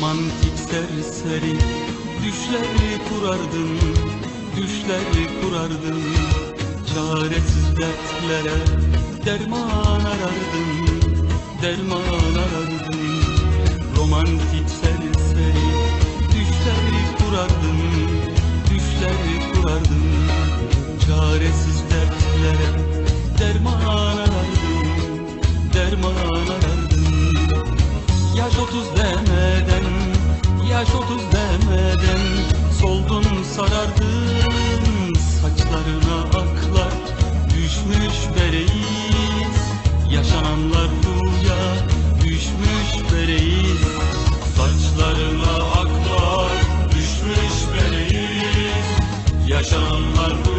Romantik serseri Düşler kurardın Düşler kurardın. Çaresiz dertlere Derman arardın Derman arardın. Romantik serseri Düşler kurardın Düşler kurardın. Çaresiz dertlere Derman arardın Derman arardın. Yaş otuz deme yaş otuz demeden Soldun sarardın saçlarına aklar Düşmüş bereyiz, yaşananlar rüya Düşmüş bereyiz, saçlarına aklar Düşmüş bereyiz, yaşananlar